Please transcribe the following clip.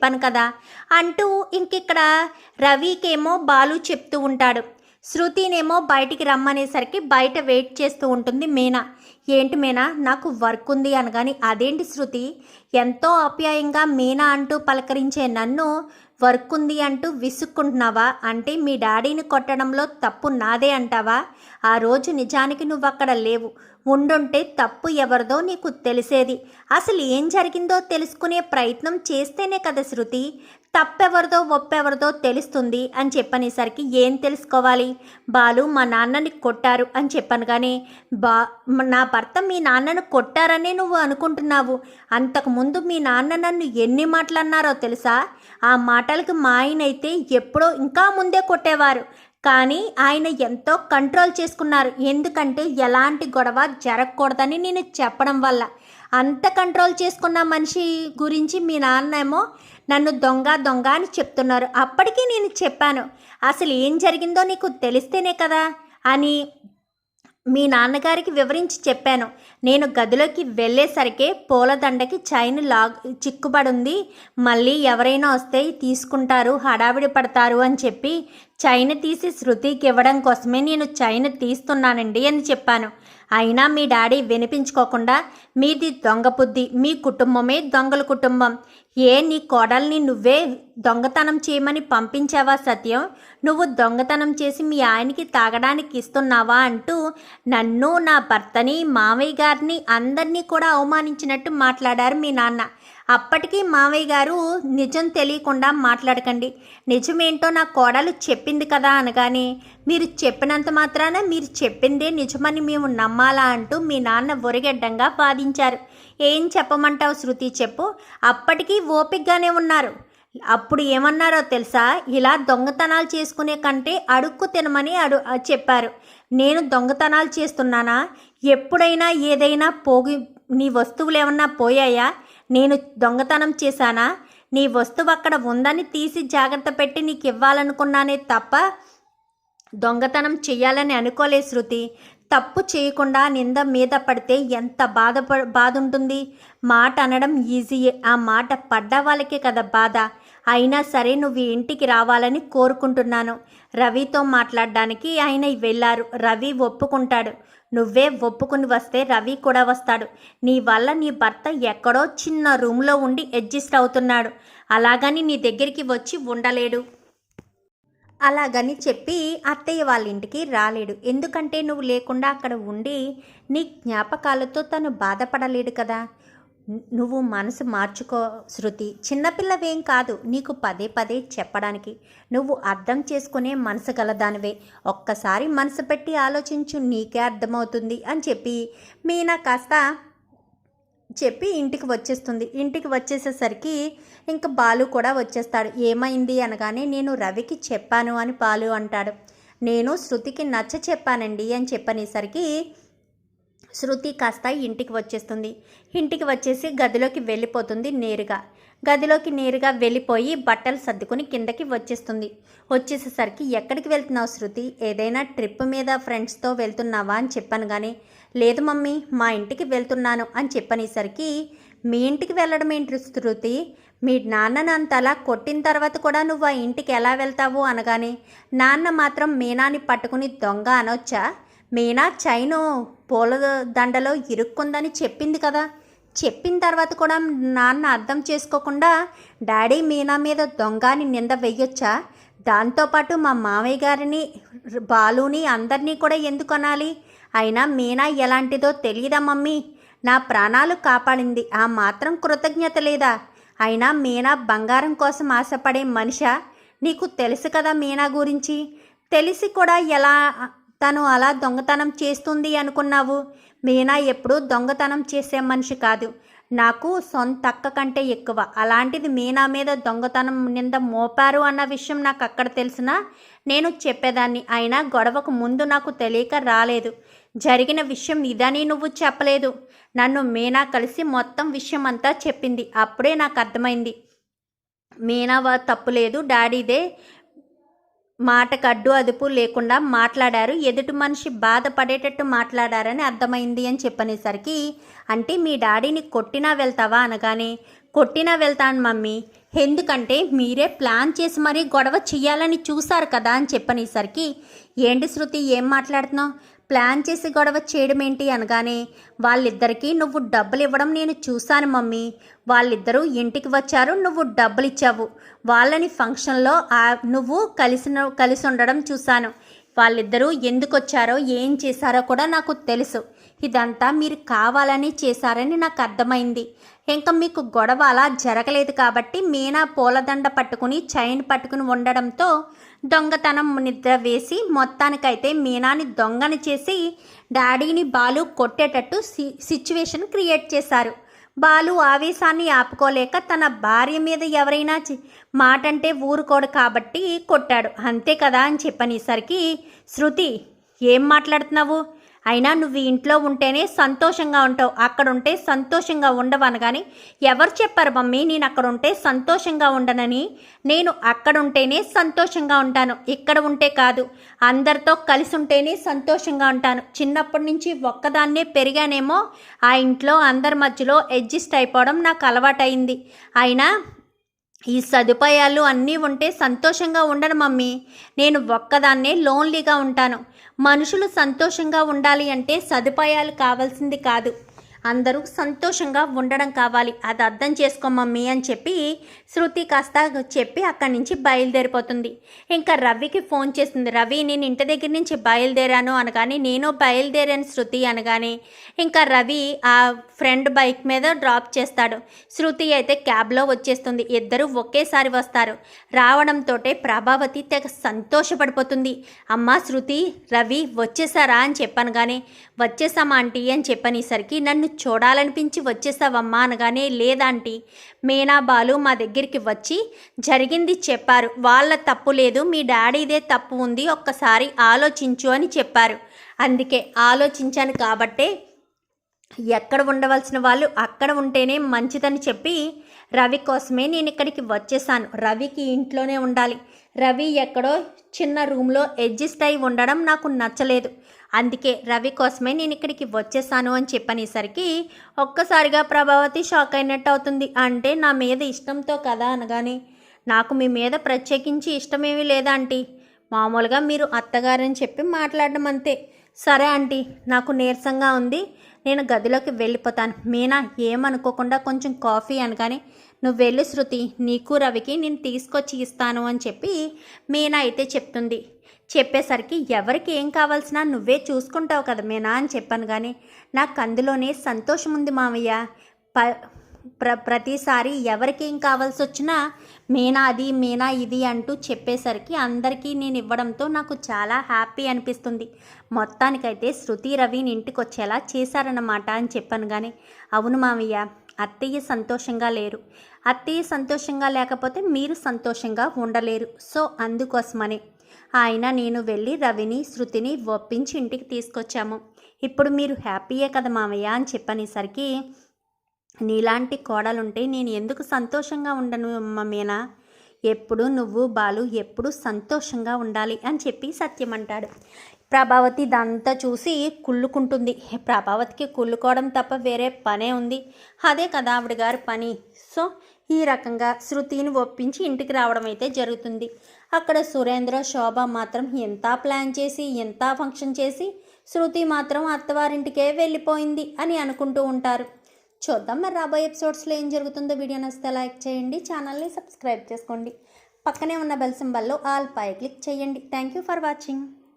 చెప్పాను కదా. అంటూ ఇంకిక్కడ రవికేమో బాలు చెప్తూ ఉంటాడు. శృతినేమో బయటికి రమ్మనేసరికి బయట వెయిట్ చేస్తూ ఉంటుంది మీనా. ఏంటి మీనా? నాకు వర్క్ ఉంది అనగాని అదేంటి శృతి? ఎంతో ఆప్యాయంగా మీనా అంటూ పలకరించే నన్ను వర్క్ ఉంది అంటూ విసుక్కుంటున్నావా? అంటే మీ డాడీని కొట్టడంలో తప్పు నాదే అంటావా? ఆ రోజు నిజానికి నువ్వు అక్కడ లేవు. ఉండుంటే తప్పు ఎవరిదో నీకు తెలిసేది. అసలు ఏం జరిగిందో తెలుసుకునే ప్రయత్నం చేస్తేనే కదా శృతి. తప్పెవరిదో ఒప్పెవరిదో తెలుస్తుంది అని చెప్పనేసరికి ఏం తెలుసుకోవాలి? బాలు మా నాన్నని కొట్టారు అని చెప్పాను కానీ బా నా భర్త మీ నాన్నను కొట్టారనే నువ్వు అనుకుంటున్నావు. అంతకుముందు మీ నాన్న నన్ను ఎన్ని మాటలు అన్నారో తెలుసా? ఆ మాటలకు మా ఆయన అయితే ఎప్పుడో ఇంకా ముందే కొట్టేవారు. కానీ ఆయన ఎంతో కంట్రోల్ చేసుకున్నారు. ఎందుకంటే ఎలాంటి గొడవ జరగకూడదని నేను చెప్పడం వల్ల. అంత కంట్రోల్ చేసుకున్న మనిషి గురించి మీ నాన్నేమో నన్ను దొంగ దొంగ అని చెప్తున్నారు. అప్పటికీ నేను చెప్పాను. అసలు ఏం జరిగిందో నీకు తెలిస్తేనే కదా అని మీ నాన్నగారికి వివరించి చెప్పాను. నేను గదిలోకి వెళ్ళేసరికే పూలదండకి చైన్ లాగ్ చిక్కుబడుంది. మళ్ళీ ఎవరైనా వస్తే తీసుకుంటారు హడావిడి పడతారు అని చెప్పి చైన్ తీసి శృతికి ఇవ్వడం కోసమే నేను చైన్ తీస్తున్నానండి అని చెప్పాను. అయినా మీ డాడీ వినిపించుకోకుండా మీది దొంగ బుద్ధి మీ కుటుంబమే దొంగల కుటుంబం. ఏ నీ కోడల్ని నువ్వే దొంగతనం చేయమని పంపించావా సత్యం? నువ్వు దొంగతనం చేసి మీ ఆయనకి తాగడానికి ఇస్తున్నావా అంటూ నన్ను నా భర్తని మావయ్య గారిని అందరినీ కూడా అవమానించినట్టు మాట్లాడారు మీ నాన్న. అప్పటికీ మావయ్య గారు నిజం తెలియకుండా మాట్లాడకండి. నిజమేంటో నా కోడలు చెప్పింది కదా అనగానే మీరు చెప్పినంత మాత్రాన మీరు చెప్పిందే నిజమని మేము నమ్మాలా అంటూ మీ నాన్న ఒరిగడ్డంగా వాదించారు. ఏం చెప్పమంటావు శృతి చెప్పు. అప్పటికీ ఓపికగానే ఉన్నారు. అప్పుడు ఏమన్నారో తెలుసా? ఇలా దొంగతనాలు చేసుకునే కంటే అడుక్కు తినమని అడు చెప్పారు. నేను దొంగతనాలు చేస్తున్నానా? ఎప్పుడైనా ఏదైనా పోగి నీ వస్తువులు ఏమన్నా పోయాయా? నేను దొంగతనం చేశానా? నీ వస్తువు అక్కడ ఉందని తీసి జాగ్రత్త పెట్టి నీకు ఇవ్వాలనుకున్నానే తప్ప దొంగతనం చెయ్యాలని అనుకోలే శృతి. తప్పు చేయకుండా నింద మీద పడితే ఎంత బాధ బాధ ఉంటుంది మాట అనడం ఈజీయే. ఆ మాట పడ్డ వాళ్ళకే కదా బాధ. అయినా సరే నువ్వు ఇంటికి రావాలని కోరుకుంటున్నాను. రవితో మాట్లాడడానికి ఆయన వెళ్ళారు. రవి ఒప్పుకుంటాడు. నువ్వే ఒప్పుకుని వస్తే రవి కూడా వస్తాడు. నీ వల్ల నీ భర్త ఎక్కడో చిన్న రూమ్లో ఉండి అడ్జస్ట్ అవుతున్నాడు. అలాగని నీ దగ్గరికి వచ్చి ఉండలేడు. అలాగని చెప్పి అత్తయ్య వాళ్ళ ఇంటికి రాలేడు. ఎందుకంటే నువ్వు లేకుండా అక్కడ ఉండి నీ జ్ఞాపకాలతో తను బాధపడలేడు కదా. నువ్వు మనసు మార్చుకో శృతి. చిన్నపిల్లవేం కాదు నీకు పదే పదే చెప్పడానికి. నువ్వు అర్థం చేసుకునే మనసు గలదానివే. ఒక్కసారి మనసు పెట్టి ఆలోచించు నీకే అర్థమవుతుంది అని చెప్పి మీనా కాస్త చెప్పి ఇంటికి వచ్చేస్తుంది. ఇంటికి వచ్చేసేసరికి ఇంకా బాలు కూడా వచ్చేస్తాడు. ఏమైంది అనగానే నేను రవికి చెప్పాను అని బాలు అంటాడు. నేను శృతికి నచ్చ చెప్పానండి అని చెప్పనేసరికి శృతి కాస్త ఇంటికి వచ్చేస్తుంది. ఇంటికి వచ్చేసి గదిలోకి వెళ్ళిపోతుంది నేరుగా. గదిలోకి నేరుగా వెళ్ళిపోయి బట్టలు సర్దుకుని కిందకి వచ్చేస్తుంది. వచ్చేసేసరికి ఎక్కడికి వెళ్తున్నావు శృతి? ఏదైనా ట్రిప్ మీద ఫ్రెండ్స్తో వెళ్తున్నావా అని చెప్పాను కానీ లేదు మమ్మీ మా ఇంటికి వెళ్తున్నాను అని చెప్పనేసరికి మీ ఇంటికి వెళ్ళడం ఏంటి శృతి? మీ నాన్నను అంతలా కొట్టిన తర్వాత కూడా నువ్వు ఆ ఇంటికి ఎలా వెళ్తావు అనగానే నాన్న మాత్రం మీనాని పట్టుకుని దొంగ అనొచ్చా? మీనా చైను పూల దండలో ఇరుక్కుందని చెప్పింది కదా. చెప్పిన తర్వాత కూడా నాన్న అర్థం చేసుకోకుండా డాడీ మీనా మీద దొంగ అని నింద వెయ్యొచ్చా? దాంతోపాటు మా మామయ్య గారిని బాలుని అందరినీ కూడా ఎందుకు అనాలి? అయినా మీనా ఎలాంటిదో తెలియదా మమ్మీ? నా ప్రాణాలు కాపాడింది. ఆ మాత్రం కృతజ్ఞత లేదా? అయినా మీనా బంగారం కోసం ఆశపడే మనిషా? నీకు తెలుసు కదా మీనా గురించి. తెలిసి కూడా ఎలా తను అలా దొంగతనం చేస్తుంది అనుకున్నావు? మీనా ఎప్పుడూ దొంగతనం చేసే మనిషి కాదు. నాకు సొంత అక్క కంటే ఎక్కువ. అలాంటిది మీనా మీద దొంగతనం నింద మోపారు అన్న విషయం నాకు అక్కడ తెలిసినా నేను చెప్పేదాన్ని. అయినా గొడవకు ముందు నాకు తెలియక రాలేదు. జరిగిన విషయం ఇదని నువ్వు చెప్పలేదు. నన్ను మీనా కలిసి మొత్తం విషయం అంతా చెప్పింది. అప్పుడే నాకు అర్థమైంది. మీనా తప్పులేదు డాడీదే మాటకు అడ్డు అదుపు లేకుండా మాట్లాడారు. ఎదుటి మనిషి బాధపడేటట్టు మాట్లాడారని అర్థమైంది అని చెప్పనేసరికి అంటే మీ డాడీని కొట్టినా వెళ్తావా? అనగానే కొట్టినా వెళ్తాను మమ్మీ. ఎందుకంటే మీరే ప్లాన్ చేసి మరీ గొడవ చెయ్యాలని చూశారు కదా అని చెప్పనేసరికి ఏంటి శృతి ఏం మాట్లాడుతున్నావు? ప్లాన్ చేసి గొడవ చేయడం ఏంటి అనగానే వాళ్ళిద్దరికీ నువ్వు డబ్బులు ఇవ్వడం నేను చూశాను మమ్మీ. వాళ్ళిద్దరూ ఇంటికి వచ్చారు నువ్వు డబ్బులు ఇచ్చావు. వాళ్ళని ఫంక్షన్లో నువ్వు కలిసిన కలిసి ఉండడం చూశాను. వాళ్ళిద్దరూ ఎందుకు వచ్చారో ఏం చేశారో కూడా నాకు తెలుసు. ఇదంతా మీరు కావాలని చేశారని నాకు అర్థమైంది. ఇంకా మీకు గొడవ అలా జరగలేదు కాబట్టి మీనా పూలదండ పట్టుకుని చైన్ పట్టుకుని ఉండడంతో దొంగతనం నిద్ర వేసి మొత్తానికైతే మీనాని దొంగని చేసి డాడీని బాలు కొట్టేటట్టు సి సిచ్యువేషన్ క్రియేట్ చేశారు. బాలు ఆవేశాన్ని ఆపుకోలేక తన భార్య మీద ఎవరైనా చి- మాటంటే ఊరుకోడు కాబట్టి కొట్టాడు. అంతే కదా అని చెప్పనేసరికి శృతి ఏం మాట్లాడుతున్నావు? అయినా నువ్వు ఇంట్లో ఉంటేనే సంతోషంగా ఉంటావు. అక్కడ ఉంటే సంతోషంగా ఉండవనగాని ఎవరు చెప్పారు మమ్మీ? నేను అక్కడ ఉంటే సంతోషంగా ఉండనని? నేను అక్కడ ఉంటేనే సంతోషంగా ఉంటాను. ఇక్కడ ఉంటే కాదు. అందరితో కలిసి ఉంటేనే సంతోషంగా ఉంటాను. చిన్నప్పటి నుంచి ఒక్కదాన్నే పెరిగానేమో. ఆ ఇంట్లో అందరి మధ్యలో అడ్జస్ట్ అయిపోవడం నాకు అలవాటైంది అయినా ఈ సదుపాయాలు అన్నీ ఉంటే సంతోషంగా ఉండను మమ్మీ. నేను ఒక్కదాన్నే లోన్లీగా ఉంటాను. మనుషులు సంతోషంగా ఉండాలి అంటే సదుపాయాలు కావాల్సింది కాదు. అందరూ సంతోషంగా ఉండడం కావాలి. అది అర్థం చేసుకో మమ్మీ అని చెప్పి శృతి కాస్త చెప్పి అక్కడి నుంచి బయలుదేరిపోతుంది. ఇంకా రవికి ఫోన్ చేస్తుంది. రవి నేను ఇంటి దగ్గర నుంచి బయలుదేరాను అనగానే నేను బయలుదేరాను శృతి అనగానే ఇంకా రవి ఆ ఫ్రెండ్ బైక్ మీద డ్రాప్ చేస్తాడు. శృతి అయితే క్యాబ్లో వచ్చేస్తుంది. ఇద్దరు ఒకేసారి వస్తారు. రావడంతో ప్రభావతి తెగ సంతోషపడిపోతుంది. అమ్మ శృతి రవి వచ్చేసారా అని చెప్పాను కానీ వచ్చేసామా ఆంటీ అని చెప్పనేసరికి నన్ను చూడాలనిపించి వచ్చేసావమ్మా అనగానే లేదాంటీ మీనా బాలు మా దగ్గరికి వచ్చి జరిగింది చెప్పారు. వాళ్ళ తప్పు లేదు మీ డాడీదే తప్పు ఉంది ఒక్కసారి ఆలోచించు అని చెప్పారు. అందుకే ఆలోచించాను కాబట్టే ఎక్కడ ఉండవలసిన వాళ్ళు అక్కడ ఉంటేనే మంచిదని చెప్పి రవి కోసమే నేను ఇక్కడికి వచ్చేసాను. రవికి ఇంట్లోనే ఉండాలి. రవి ఎక్కడో చిన్న రూమ్లో అడ్జస్ట్ అయి ఉండడం నాకు నచ్చలేదు. అందుకే రవి కోసమే నేను ఇక్కడికి వచ్చేసాను అని చెప్పనేసరికి ఒక్కసారిగా ప్రభావతి షాక్ అయినట్టు అవుతుంది. అంటే నా మీద ఇష్టంతో కదా అనగానే నాకు మీ మీద ప్రత్యేకించి ఇష్టమేమీ లేదా ఆంటీ? మామూలుగా మీరు అత్తగారని చెప్పి మాట్లాడడం అంతే. సరే ఆంటీ నాకు నీరసంగా ఉంది. నేను గదిలోకి వెళ్ళిపోతాను. మీనా ఏమనుకోకుండా కొంచెం కాఫీ అనగానే నువ్వు వెళ్ళు శృతి నీకు రవికి నేను తీసుకొచ్చి ఇస్తాను అని చెప్పి మీనా అయితే చెప్తుంది. చెప్పేసరికి ఎవరికి ఏం కావాల్సినా నువ్వే చూసుకుంటావు కదా మీనా అని చెప్పాను కానీ నాకు అందులోనే సంతోషం ఉంది మామయ్య ప ప్ర ప్రతిసారి ఎవరికి ఏం కావాల్సి వచ్చినా మీనా అది మీనా ఇది అంటూ చెప్పేసరికి అందరికీ నేను ఇవ్వడంతో నాకు చాలా హ్యాపీ అనిపిస్తుంది. మొత్తానికైతే శృతి రవిని ఇంటికి వచ్చేలా చేశారన్నమాట అని చెప్పాను కానీ అవును మామయ్య అత్తయ్య సంతోషంగా లేరు. అత్తయ్య సంతోషంగా లేకపోతే మీరు సంతోషంగా ఉండలేరు. సో అందుకోసమని. ఆయన నేను వెళ్ళి రవిని శృతిని ఒప్పించి ఇంటికి తీసుకొచ్చాము. ఇప్పుడు మీరు హ్యాపీయే కదా మామయ్య అని చెప్పనేసరికి నీలాంటి కోడలుంటే నేను ఎందుకు సంతోషంగా ఉండను అమ్మ మీనా ఎప్పుడు నువ్వు బాలు ఎప్పుడు సంతోషంగా ఉండాలి అని చెప్పి సత్యం అంటాడు. ప్రభావతి దంతా చూసి కుళ్ళుకుంటుంది. ప్రభావతికి కుళ్ళుకోవడం తప్ప వేరే పనే ఉంది. అదే కదా ఆవిడ గారి పని. సో ఈ రకంగా శృతిని ఒప్పించి ఇంటికి రావడం అయితే జరుగుతుంది. అక్కడ సురేంద్ర శోభ మాత్రం ఎంత ప్లాన్ చేసి ఎంత ఫంక్షన్ చేసి శృతి మాత్రం అత్తవారింటికే వెళ్ళిపోయింది అని అనుకుంటూ ఉంటారు. చూద్దాం మరి రాబోయే ఎపిసోడ్స్లో ఏం జరుగుతుందో వీడియో నచ్చితే లైక్ చేయండి ఛానల్ని సబ్స్క్రైబ్ చేసుకోండి. పక్కనే ఉన్న బెల్ సింబల్లో ఆల్ పై క్లిక్ చేయండి. Thank you for watching.